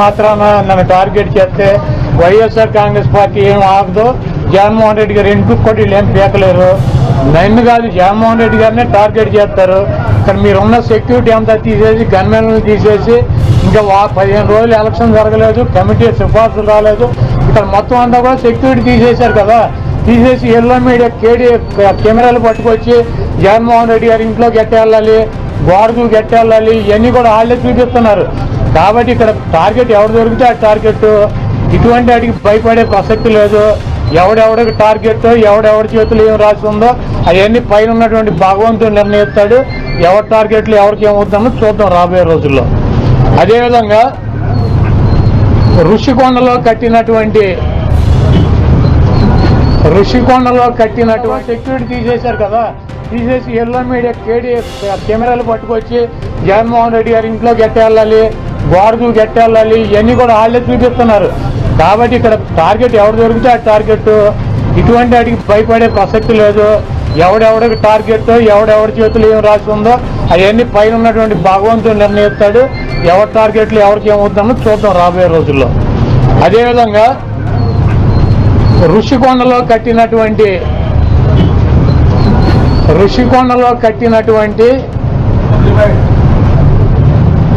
మాత్రాన నన్ను టార్గెట్ చేస్తే వైఎస్ఆర్ కాంగ్రెస్ పార్టీ ఏం ఆగదు. జగన్మోహన్ రెడ్డి గారు ఎందుకు కూడా వీళ్ళు ఏం పీకలేరు? నన్ను కాదు జగన్మోహన్ రెడ్డి గారినే టార్గెట్ చేస్తారు. ఇక్కడ మీరున్న సెక్యూరిటీ అంతా తీసేసి గన్మెన్లు తీసేసి ఇంకా వా పదిహేను రోజులు ఎలక్షన్ జరగలేదు కమిటీ సిఫార్సులు రాలేదు. ఇక్కడ మొత్తం అంతా కూడా సెక్యూరిటీ తీసేశారు కదా. తీసేసి ఎల్లో మీడియా కేడీ కెమెరాలు పట్టుకొచ్చి జగన్మోహన్ రెడ్డి గారి ఇంట్లోకి ఎట్టేళ్ళాలి గోడకు గట్టెళ్ళాలి ఇవన్నీ కూడా వాళ్ళే చూపిస్తున్నారు. కాబట్టి ఇక్కడ టార్గెట్ ఎవరు దొరికితే ఆ టార్గెట్ ఇటువంటి వాటికి భయపడే ప్రసక్తి లేదు. ఎవడెవడికి టార్గెట్ ఎవడెవడి చేతులు ఏం రాసి ఉందో అవన్నీ పైన ఉన్నటువంటి భగవంతుడు నిర్ణయిస్తాడు. ఎవరి టార్గెట్లు ఎవరికి ఏమవుతుందో చూద్దాం రాబోయే రోజుల్లో. అదేవిధంగా ఋషికొండలో కట్టినటువంటి ఋషికొండలో కట్టినటువంటి సెక్యూరిటీ తీసేశారు కదా. తీసేసి ఎల్లో మీడియా కేడీ కెమెరాలు పట్టుకొచ్చి జగన్మోహన్ రెడ్డి గారి ఇంట్లో ఎట్టేళ్ళాలి. గోడకు గట్టెళ్ళాలి ఇవన్నీ కూడా వాళ్ళే చూపిస్తున్నారు. కాబట్టి ఇక్కడ టార్గెట్ ఎవరు దొరికితే ఆ టార్గెట్. ఇటువంటి వాటికి భయపడే ప్రసక్తి లేదు. ఎవడెవడికి టార్గెట్ ఎవడెవడి చేతులు ఏం రాసి ఉందో అవన్నీ పైన ఉన్నటువంటి భగవంతుడు నిర్ణయిస్తాడు. ఎవరి టార్గెట్లు ఎవరికి ఏమవుతుందో చూద్దాం రాబోయే రోజుల్లో. అదేవిధంగా ఋషికొండలో కట్టినటువంటి ఋషికొండలో కట్టినటువంటి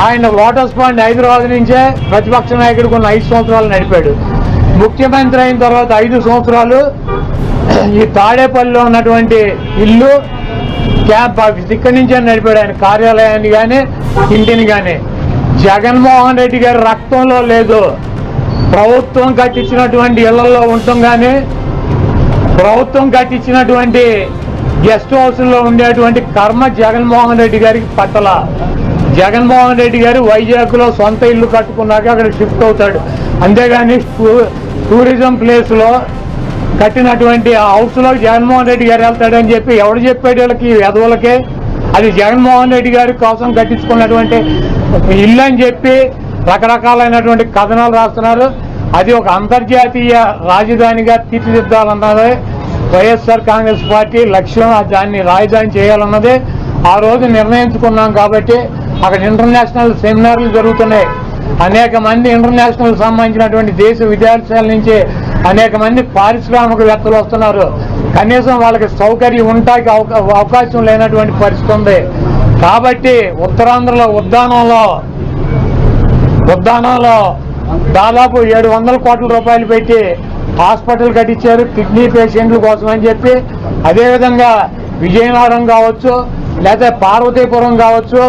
ఆయన లోటస్ పాండ్ హైదరాబాద్ నుంచే ప్రతిపక్ష నాయకుడు ఉన్న ఐదు సంవత్సరాలు నడిపాడు. ముఖ్యమంత్రి అయిన తర్వాత ఐదు సంవత్సరాలు ఈ తాడేపల్లిలో ఉన్నటువంటి ఇల్లు క్యాంప్ ఆఫీస్ ఇక్కడి నుంచే నడిపాడు ఆయన కార్యాలయాన్ని కానీ ఇంటిని కానీ జగన్మోహన్ రెడ్డి గారి రక్తంలో లేదు. ప్రభుత్వం కట్టించినటువంటి ఇళ్ళలో ఉండటం కానీ ప్రభుత్వం కట్టించినటువంటి గెస్ట్ హౌస్లో ఉండేటువంటి కర్మ జగన్మోహన్ రెడ్డి గారికి పట్టల. జగన్మోహన్ రెడ్డి గారు వైజాగ్లో సొంత ఇల్లు కట్టుకున్నాక అక్కడ షిఫ్ట్ అవుతాడు. అంతేగాని టూ- టూరిజం ప్లేస్లో కట్టినటువంటి హౌస్లో జగన్మోహన్ రెడ్డి గారు వెళ్తాడని చెప్పి ఎవడు చెప్పాడు వాళ్ళకి వెధవులకే? అది జగన్మోహన్ రెడ్డి గారి కోసం కట్టించుకున్నటువంటి ఇల్లు అని చెప్పి రకరకాలైనటువంటి కథనాలు రాస్తున్నారు. అది ఒక అంతర్జాతీయ రాజధానిగా తీర్చిదిద్దాలన్నదే వైఎస్ఆర్ కాంగ్రెస్ పార్టీ లక్ష్యం దాన్ని రాజధాని చేయాలన్నదే ఆ రోజు నిర్ణయించుకున్నాం కాబట్టి అక్కడ ఇంటర్నేషనల్ సెమినార్లు జరుగుతున్నాయి. అనేక మంది ఇంటర్నేషనల్ సంబంధించినటువంటి దేశ విదేశాల నుంచి అనేక మంది పారిశ్రామికవేత్తలు వస్తున్నారు. కనీసం వాళ్ళకి సౌకర్యం ఉంటాకి అవకా- అవకాశం లేనటువంటి పరిస్థితి ఉంది. కాబట్టి ఉత్తరాంధ్రలో ఉద్దానంలో ఉద్దానంలో దాదాపు ఏడు వందల కోట్ల రూపాయలు పెట్టి హాస్పిటల్ కట్టించారు. కిడ్నీ పేషెంట్ల కోసం అని చెప్పి. అదేవిధంగా విజయనగరం కావచ్చు లేదా పార్వతీపురం కావచ్చు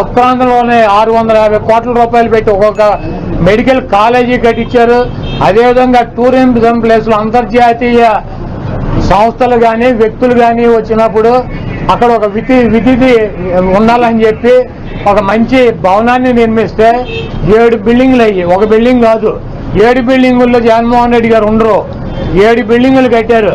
ఉత్తరాంధ్రలోనే ఆరు వందల యాభై కోట్ల రూపాయలు పెట్టి ఒక్కొక్క మెడికల్ కాలేజీ కట్టించారు. అదేవిధంగా టూరిజం ప్లేస్లో అంతర్జాతీయ సంస్థలు కానీ వ్యక్తులు కానీ వచ్చినప్పుడు అక్కడ ఒక విధి విధిది ఉండాలని చెప్పి ఒక మంచి భవనాన్ని నిర్మిస్తే ఏడు బిల్డింగ్లు అయ్యి ఒక బిల్డింగ్ కాదు. ఏడు బిల్డింగుల్లో జగన్మోహన్ రెడ్డి గారు ఉండరు. ఏడు బిల్డింగులు కట్టారు.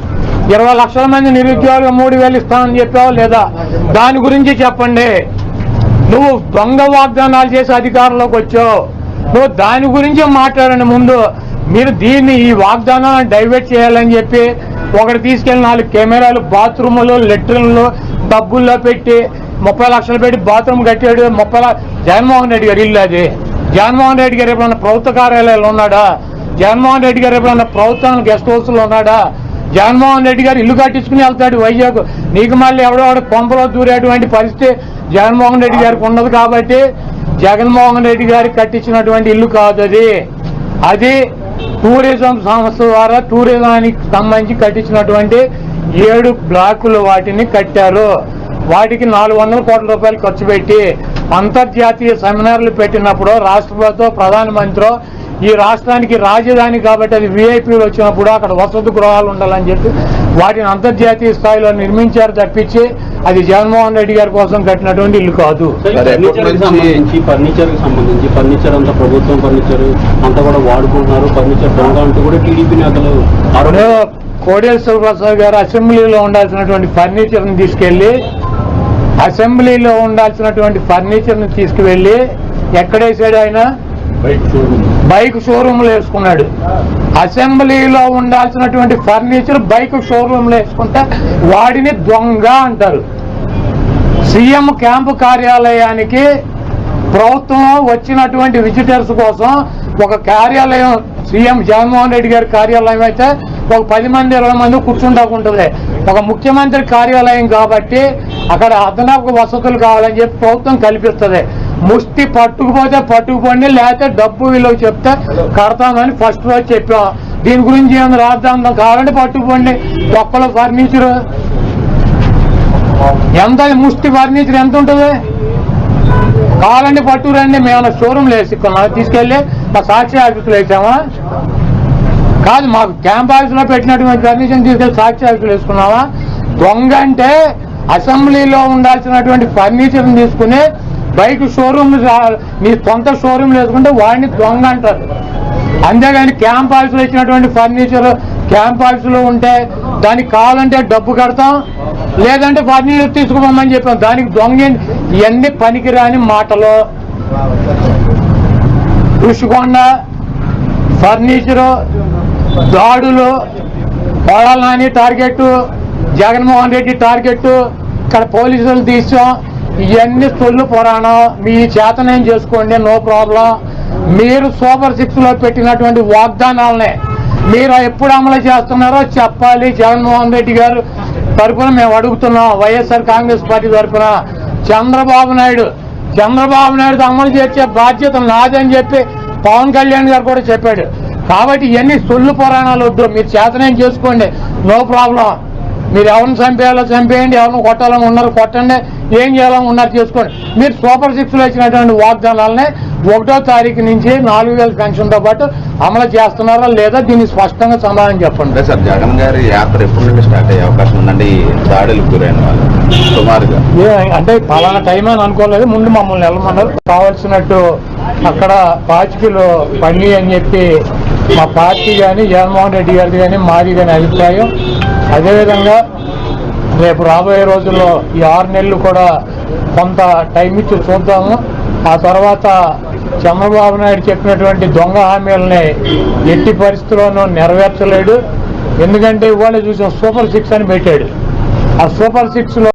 ఇరవై లక్షల మంది నిరుద్యోగులు మూడు వేలు ఇస్తానని చెప్పావా లేదా? దాని గురించి చెప్పండి. నువ్వు దొంగ వాగ్దానాలు చేసి అధికారంలోకి వచ్చావు. నువ్వు దాని గురించి మాట్లాడండి ముందు. మీరు దీన్ని ఈ వాగ్దానాన్ని డైవర్ట్ చేయాలని చెప్పి ఒకటి తీసుకెళ్ళి నాలుగు కెమెరాలు బాత్రూములు లెట్రిన్లు డబ్బుల్లో పెట్టి ముప్పై లక్షలు పెట్టి బాత్రూమ్ కట్టాడు. ముప్పై జగన్మోహన్ రెడ్డి గారు ఇల్లు అది. జగన్మోహన్ రెడ్డి గారు ఎప్పుడన్నా ప్రభుత్వ కార్యాలయాలు ఉన్నాడా? జగన్మోహన్ రెడ్డి గారు ఎప్పుడన్నా ప్రభుత్వం గెస్ట్ హౌస్లో ఉన్నాడా? జగన్మోహన్ రెడ్డి గారు ఇల్లు కట్టించుకుని వెళ్తాడు. వైజాగ్ నీకు మళ్ళీ ఎవడో కొంపలో దూరేటువంటి పరిస్థితి జగన్మోహన్ రెడ్డి గారికి ఉన్నది కాబట్టి జగన్మోహన్ రెడ్డి గారికి కట్టించినటువంటి ఇల్లు కాదు అది. అది టూరిజం సంస్థ ద్వారా టూరిజానికి సంబంధించి కట్టించినటువంటి ఏడు బ్లాకులు వాటిని కట్టారు. వాటికి నాలుగు వందల కోట్ల రూపాయలు ఖర్చు పెట్టి అంతర్జాతీయ సెమినార్లు పెట్టినప్పుడు రాష్ట్రపతితో ప్రధానమంత్రి ఈ రాష్ట్రానికి రాజధాని కాబట్టి అది విఐపీలు వచ్చినప్పుడు అక్కడ వసతి గృహాలు ఉండాలని చెప్పి వాటిని అంతర్జాతీయ స్థాయిలో నిర్మించారు తప్పించి అది జగన్మోహన్ రెడ్డి గారి కోసం కట్టినటువంటి ఇల్లు కాదు. ఫర్నిచర్ నుంచి- సంబంధించి ఫర్నిచర్కి సంబంధించి ఫర్నిచర్ అంతా ప్రభుత్వం ఫర్నిచర్ అంతా కూడా వాడుకుంటున్నారు. ఫర్నిచర్ దొంగ అంటూ కూడా టీడీపీ నేతలు కోడేల శివప్రసాద్ గారు అసెంబ్లీలో ఉండాల్సినటువంటి ఫర్నిచర్ని తీసుకెళ్ళి అసెంబ్లీలో ఉండాల్సినటువంటి ఫర్నిచర్ని తీసుకువెళ్ళి ఎక్కడేసాడు ఆయన? బైక్ షోరూంలో వేసుకున్నాడు. అసెంబ్లీలో ఉండాల్సినటువంటి ఫర్నిచర్ బైక్ షోరూంలో వేసుకుంటే వాడిని దొంగ అంటారు. సీఎం క్యాంపు కార్యాలయానికి ప్రభుత్వం వచ్చినటువంటి విజిటర్స్ కోసం ఒక కార్యాలయం సీఎం జగన్మోహన్ రెడ్డి గారి కార్యాలయం అయితే ఒక పది మంది ఇరవై మంది కూర్చుంటాకుంటుంది ఒక ముఖ్యమంత్రి కార్యాలయం కాబట్టి అక్కడ అదనపు వసతులు కావాలని చెప్పి ప్రభుత్వం కల్పిస్తుంది. ముష్టి పట్టుకుపోతే పట్టుకుపోండి లేకపోతే డబ్బు విలువ చెప్తే కడతామని ఫస్ట్ రోజు చెప్పాం. దీని గురించి ఏమైనా రాద్దాం కావాలంటే పట్టుకుపోండి. ఒక్కలో ఫర్నిచరు ఎంత ముష్టి ఫర్నిచర్ ఎంత ఉంటుంది? కావాలంటే పట్టు రండి మేము షోరూమ్ వేసుకున్నాం తీసుకెళ్ళి మా సాక్షి ఆఫీసులో వేసామా? కాదు మాకు క్యాంప్ ఆఫీసులో పెట్టినటువంటి ఫర్నిచర్ తీసుకెళ్ళి సాక్షి ఆఫీసులో వేసుకున్నావా దొంగ అంటే అసెంబ్లీలో ఉండాల్సినటువంటి ఫర్నిచర్ని తీసుకుని బైక్ షోరూమ్ మీ సొంత షోరూమ్ లేకుంటే వాడిని దొంగ అంటారు. అంతేగాని క్యాంప్ ఆఫీసులో ఇచ్చినటువంటి ఫర్నిచర్ క్యాంప్ ఆఫీసులో ఉంటే దానికి కావాలంటే డబ్బు కడతాం లేదంటే ఫర్నిచర్ తీసుకుపోమని చెప్పాం. దానికి దొంగ ఎన్ని ఇవన్నీ పనికిరాని మాటలు. ఋషికొండ ఫర్నిచరు దాడులు కోడల నాని టార్గెట్ జగన్మోహన్ రెడ్డి టార్గెట్ ఇక్కడ పోలీసులు తీసాం. ఇవన్నీ సొల్లు పురాణం. మీ చేతనేం చేసుకోండి నో ప్రాబ్లం. మీరు సూపర్ సిక్స్లో పెట్టినటువంటి వాగ్దానాలనే మీరు ఎప్పుడు అమలు చేస్తున్నారో చెప్పాలి. జగన్మోహన్ రెడ్డి గారు తరఫున మేము అడుగుతున్నాం వైఎస్ఆర్ కాంగ్రెస్ పార్టీ తరఫున చంద్రబాబు నాయుడు చంద్రబాబు నాయుడు అమలు చేసే బాధ్యత నాదని చెప్పి పవన్ కళ్యాణ్ గారు కూడా చెప్పాడు. కాబట్టి ఇవన్నీ సొల్లు పురాణాలు వద్దు మీరు చేతనేం చేసుకోండి నో ప్రాబ్లం. మీరు ఎవరిని చంపేయాలో చంపేయండి ఎవరిని కొట్టాలని ఉన్నారు కొట్టండి ఏం చేయాలని ఉన్నారు చేసుకోండి. మీరు సూపర్ సిక్స్లో ఇచ్చినటువంటి వాగ్దానాలని ఒకటో తారీఖు నుంచి నాలుగు వేల పెన్షన్తో పాటు అమలు చేస్తున్నారా లేదా దీన్ని స్పష్టంగా సమాధానం చెప్పండి. సార్ జగన్ గారి యాత్ర ఎప్పటి నుండి స్టార్ట్ అయ్యే అవకాశం ఉందండి? ఈ దాడులకు గురైన వాళ్ళు సుమారుగా. ఏ- అంటే పలానా టైం అని అనుకోలేదు. ముందు మమ్మల్ని వెళ్ళమన్నారు. కావాల్సినట్టు అక్కడ పాచికలు పండి అని చెప్పి మా పార్టీ కానీ జగన్మోహన్ రెడ్డి గారిది కానీ మాది కానీ అభిప్రాయం. అదేవిధంగా రేపు రాబోయే రోజుల్లో ఈ ఆరు నెలలు కూడా కొంత టైం ఇచ్చి చూద్దాము. ఆ తర్వాత చంద్రబాబు నాయుడు చెప్పినటువంటి దొంగ హామీలని ఎట్టి పరిస్థితుల్లోనూ నెరవేర్చలేడు. ఎందుకంటే ఇవాళ చూసిన సూపర్ సిక్స్ అని పెట్టాడు. ఆ సూపర్ సిక్స్లో